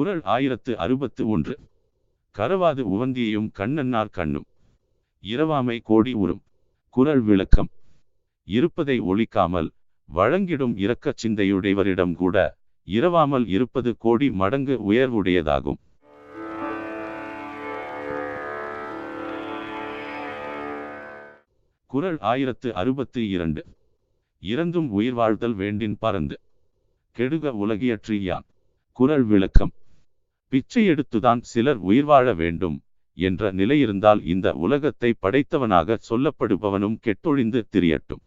குரல் ஆயிரத்து அறுபத்து ஒன்று. கரவாது உவந்தியும் கண்ணன்னார் கண்ணும். இரவாமை கோடி உறும். குரல் விளக்கம். இருப்பதை ஒழிக்காமல் வழங்கிடும் இரக்கச் சிந்தையுடையவரிடம் கூட இரவாமல் இருப்பது கோடி மடங்கு உயர்வுடையதாகும். குறள் ஆயிரத்து அறுபத்து இரண்டு. இறந்தும் உயிர் வாழ்தல் வேண்டின் பறந்து கெடுக உலகியற்றியான் குரல் விளக்கம். பிச்சை எடுத்துதான் சிலர் உயிர் வாழ வேண்டும் என்ற நிலையிருந்தால் இந்த உலகத்தை படைத்தவனாக சொல்லப்படுபவனும் கெட்டொழிந்து திரியட்டும்.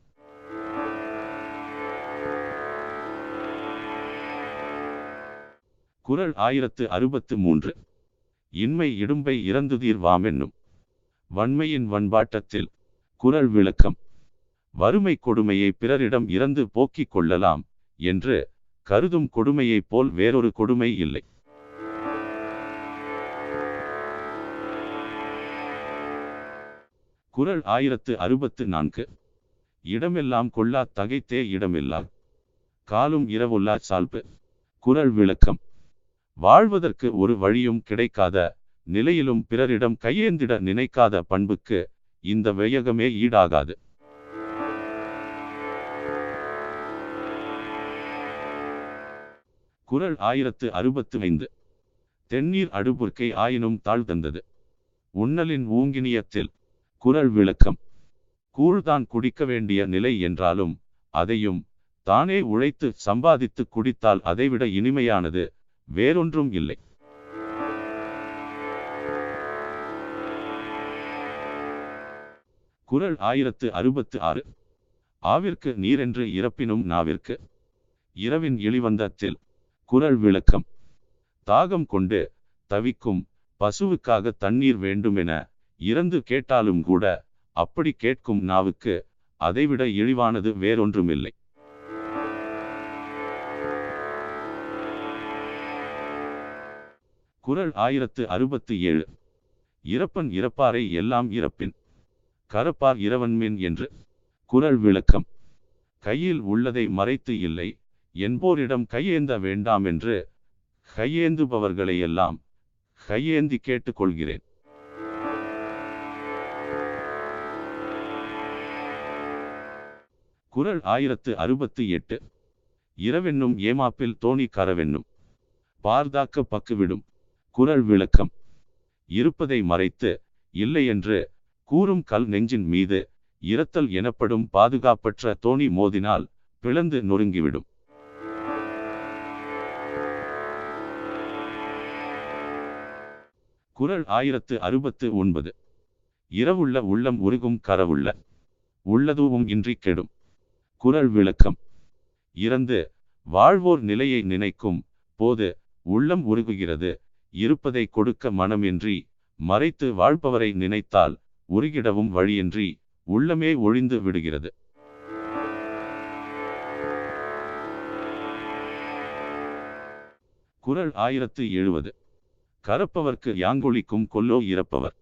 குரல் ஆயிரத்து அறுபத்து மூன்று. இன்மை இடும்பை இறந்துதீர் வாமென்னும். வன்மையின் வன்பாட்டத்தில் குரல் விளக்கம். வறுமை கொடுமையை பிறரிடம் இறந்து போக்கிக் கொள்ளலாம் என்று கருதும் கொடுமையைப் போல் வேறொரு கொடுமை இல்லை. குறள் ஆயிரத்து அறுபத்து நான்கு. இடமெல்லாம் கொள்ளா தகைத்தே இடமில்லா. காலும் இரவுல்லா சால்பு. குறள் விளக்கம். வாழ்வதற்கு ஒரு வழியும் கிடைக்காத நிலையிலும் பிறரிடம் கையேந்திட நினைக்காத பண்புக்கு இந்த வையகமே ஈடாகாது. குறள் ஆயிரத்து அறுபத்து ஐந்து. தென்னீர் அடுபுர்க்கை ஆயினும் தாழ் தந்தது உண்ணலின் ஊங்கினியத்தில் குரல் விளக்கம். கூழ்தான் குடிக்க வேண்டிய நிலை என்றாலும் அதையும் தானே உழைத்து சம்பாதித்து குடித்தால் அதைவிட இனிமையானது வேறொன்றும் இல்லை. குரல் ஆயிரத்து அறுபத்து ஆறு. ஆவிற்கு நீரென்று இறப்பினும் நாவிற்கு. இரவின் இழிவந்தத்தில் குரல் விளக்கம். தாகம் கொண்டு தவிக்கும் பசுவுக்காக தண்ணீர் வேண்டுமென இறந்து கேட்டாலும் கூட அப்படி கேட்கும் நாவுக்கு அதைவிட இழிவானது வேறொன்றுமில்லை. குறள் ஆயிரத்து அறுபத்து ஏழு. இறப்பன் இறப்பாரை எல்லாம் இறப்பின். கரப்பார் இரவன்மின் என்று. குரல் விளக்கம். கையில் உள்ளதை மறைத்து இல்லை. என்போரிடம் கையேந்த வேண்டாம் என்று. கையேந்துபவர்களையெல்லாம் கையேந்தி கேட்டுக்கொள்கிறேன். குறள் ஆயிரத்து அறுபத்து எட்டு. இரவென்னும் ஏமாப்பில் தோணி கரவென்னும். பார்தாக்க பக்குவிடும் குறள் விளக்கம். இருப்பதை மறைத்து இல்லை என்று கூறும் கல் நெஞ்சின் மீது இரத்தல் எனப்படும் பாதுகாப்பற்ற தோணி மோதினால் பிளந்து நொறுங்கிவிடும். குரல் ஆயிரத்து அறுபத்து ஒன்பது. இரவுள்ள உள்ளம் உருகும் கரவுள்ள. உள்ளதுவும் இன்றி கெடும். குரல் விளக்கம். இறந்து வாழ்வோர் நிலையை நினைக்கும் போது உள்ளம் உருகுகிறது. இருப்பதை கொடுக்க மனமின்றி மறைத்து வாழ்பவரை நினைத்தால் உருகிடவும் வழியின்றி உள்ளமே ஒழிந்து விடுகிறது. குறள் ஆயிரத்து எழுபது கரப்பவர்க்கு யாங்கொழிக்கும் கொல்லோ இறப்பவர்.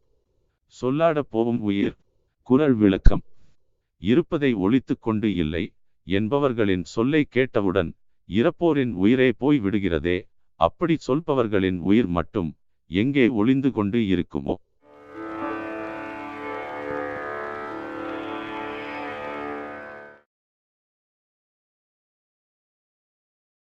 சொல்லாடப் போவும் உயிர். குரல் விளக்கம். இருப்பதை ஒழித்து கொண்டு இல்லை என்பவர்களின் சொல்லை கேட்டவுடன் இறப்போரின் உயிரே போய் விடுகிறதே அப்படி சொல்பவர்களின் உயிர் மட்டும் எங்கே ஒளிந்து கொண்டு இருக்குமோ?